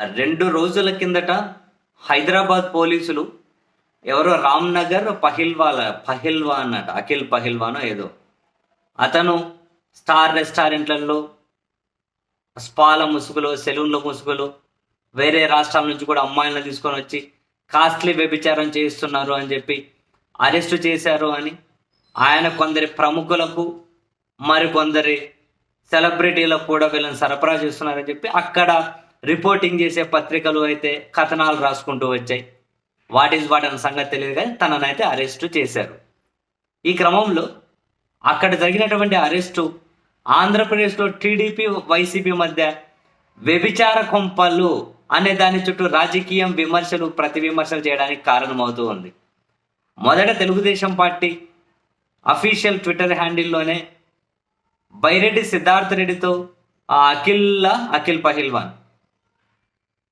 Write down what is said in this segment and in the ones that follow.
రెండు రోజుల కిందట హైదరాబాద్ పోలీసులు ఎవరో రామ్ నగర్ పహిల్వాల పహిల్వాన్ అట అఖిల్ పహిల్వానో ఏదో. అతను స్టార్ రెస్టారెంట్లలో స్పాల ముసుగులు సెలూన్ల ముసుగులు వేరే రాష్ట్రాల నుంచి కూడా అమ్మాయిలను తీసుకొని వచ్చి కాస్ట్లీ వ్యభిచారం చేయిస్తున్నారు అని చెప్పి అరెస్టు చేశారు అని ఆయన కొందరి ప్రముఖులకు మరికొందరి సెలబ్రిటీలకు కూడా వీళ్ళని సరఫరా చేస్తున్నారని చెప్పి అక్కడ రిపోర్టింగ్ చేసే పత్రికలు అయితే కథనాలు రాసుకుంటూ వచ్చాయి. వాట్ ఈజ్ వాట్ అన్న సంగతి తెలియదు కానీ తననైతే అరెస్టు చేశారు. ఈ క్రమంలో అక్కడ జరిగినటువంటి అరెస్టు ఆంధ్రప్రదేశ్లో టీడీపీ వైసీపీ మధ్య వ్యభిచార కొంపలు అనే దాని చుట్టూ రాజకీయం విమర్శలు ప్రతి విమర్శలు చేయడానికి కారణమవుతూ ఉంది. మొదట తెలుగుదేశం పార్టీ అఫీషియల్ ట్విట్టర్ హ్యాండిల్లోనే బైరెడ్డి సిద్ధార్థ రెడ్డితో ఆ అఖిల్ అఖిల్ పహిల్వాన్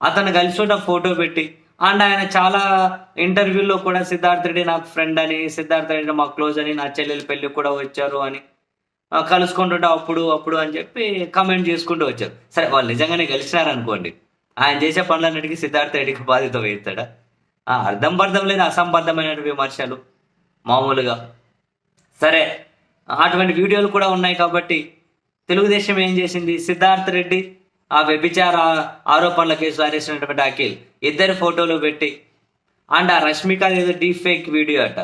అతను కలిసి ఉన్న ఫోటో పెట్టి అండ్ ఆయన చాలా ఇంటర్వ్యూలో కూడా సిద్ధార్థ రెడ్డి నాకు ఫ్రెండ్ అని సిద్ధార్థ రెడ్డి మా క్లోజ్ అని నా చెల్లెలు పెళ్ళి కూడా వచ్చారు అని కలుసుకుంటుంటే అప్పుడు అప్పుడు అని చెప్పి కమెంట్ చేసుకుంటూ వచ్చారు. సరే వాళ్ళు నిజంగానే కలిసినారు అనుకోండి ఆయన చేసే పనులన్నిటికీ సిద్ధార్థ రెడ్డికి బాధ్యత వేస్తాడా ఆ, అర్థం పర్థం లేని అసంబద్ధమైన విమర్శలు మామూలుగా. సరే అటువంటి వీడియోలు కూడా ఉన్నాయి కాబట్టి తెలుగుదేశం ఏం చేసింది? సిద్ధార్థ రెడ్డి ఆ వ్యభిచార ఆరోపణల కేసు అరెస్ట్ అఖిల్ ఇద్దరు ఫోటోలు పెట్టి అండ్ ఆ రష్మిక ఏదో డీప్ ఫేక్ వీడియో అట.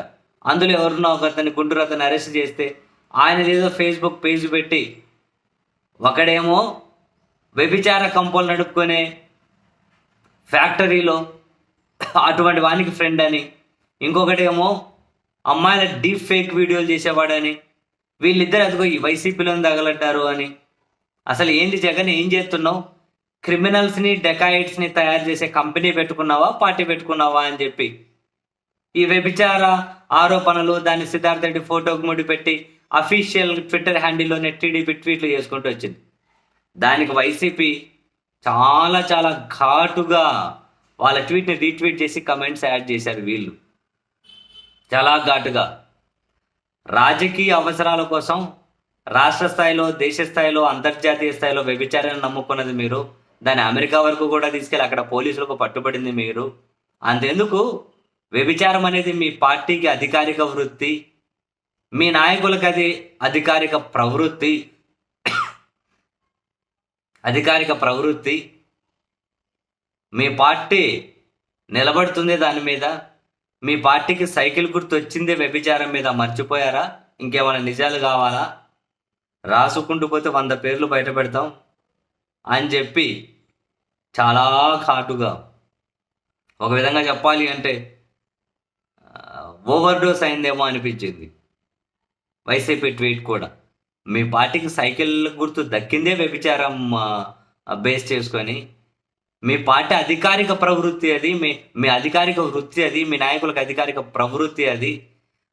అందులో ఎవరినో ఒక అతన్ని గుంటూరు అతను అరెస్ట్ చేస్తే ఆయన ఏదో ఫేస్బుక్ పేజ్ పెట్టి ఒకడేమో వ్యభిచార కంపలు నడుపుకునే ఫ్యాక్టరీలో అటువంటి వానికి ఫ్రెండ్ అని ఇంకొకటేమో అమ్మాయిల డీప్ ఫేక్ వీడియోలు చేసేవాడని వీళ్ళిద్దరు అదిగో ఈ వైసీపీలో తగలడ్డారు అని అసలు ఏంది జగన్ ఏం చేస్తున్నావు? క్రిమినల్స్ని డెకాయిట్స్ని తయారు చేసే కంపెనీ పెట్టుకున్నావా? పార్టీ పెట్టుకున్నావా అని చెప్పి. ఈ వ్యభిచార ఆరోపణలు దాన్ని సిద్ధార్థ రెడ్డి ఫోటోకు ముడిపెట్టి అఫీషియల్ ట్విట్టర్ హ్యాండిల్లోనే టీడీపీ ట్వీట్లు చేసుకుంటూ వచ్చింది. దానికి వైసీపీ చాలా చాలా ఘాటుగా వాళ్ళ ట్వీట్ని రీట్వీట్ చేసి కమెంట్స్ యాడ్ చేశారు వీళ్ళు. చాలా ఘాటుగా. రాజకీయ అవసరాల కోసం రాష్ట్ర స్థాయిలో దేశ స్థాయిలో అంతర్జాతీయ స్థాయిలో వ్యభిచారాన్ని నమ్ముకున్నది మీరు. దాన్ని అమెరికా వరకు కూడా తీసుకెళ్ళి అక్కడ పోలీసులకు పట్టుబడింది మీరు. అంతెందుకు? వ్యభిచారం అనేది మీ పార్టీకి అధికారిక వృత్తి. మీ నాయకులకు అది అధికారిక ప్రవృత్తి. అధికారిక ప్రవృత్తి. మీ పార్టీ నిలబడుతుంది దాని మీద. మీ పార్టీకి సైకిల్ గుర్తు వచ్చిందే వ్యభిచారం మీద. మర్చిపోయారా? ఇంకేమైనా నిజాలు కావాలా? రాసుకుంటూ పోతే వంద పేర్లు బయట పెడతాం అని చెప్పి చాలా ఘాటుగా ఒక విధంగా చెప్పాలి అంటే ఓవర్ డోస్ అయిందేమో అనిపించింది. వైసీపీ ట్వీట్ కూడా. మీ పార్టీకి సైకిల్ గుర్తు దక్కిందే వ్యభిచారం బేస్ చేసుకొని. మీ పార్టీ అధికారిక ప్రవృత్తి అది మీ మీ అధికారిక వృత్తి అది మీ నాయకులకు అధికారిక ప్రవృత్తి అది.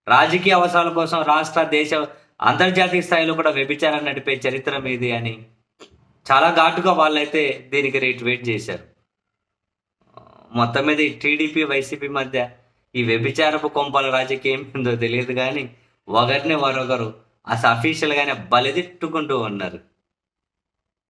రాజకీయ అవసరాల కోసం రాష్ట్ర దేశ అంతర్జాతీయ స్థాయిలో కూడా వ్యభిచారం నడిపే చరిత్ర మీది అని చాలా ఘాటుగా వాళ్ళైతే దీనికి రేట్ వెయిట్ చేశారు. మొత్తం మీద ఈ టీడీపీ వైసీపీ మధ్య ఈ వ్యభిచారపు కొంపల రాజకీయం ఏందో తెలియదు కానీ ఒకరిని మరొకరు అసలు అఫీషియల్గానే బలిదిట్టుకుంటూ ఉన్నారు.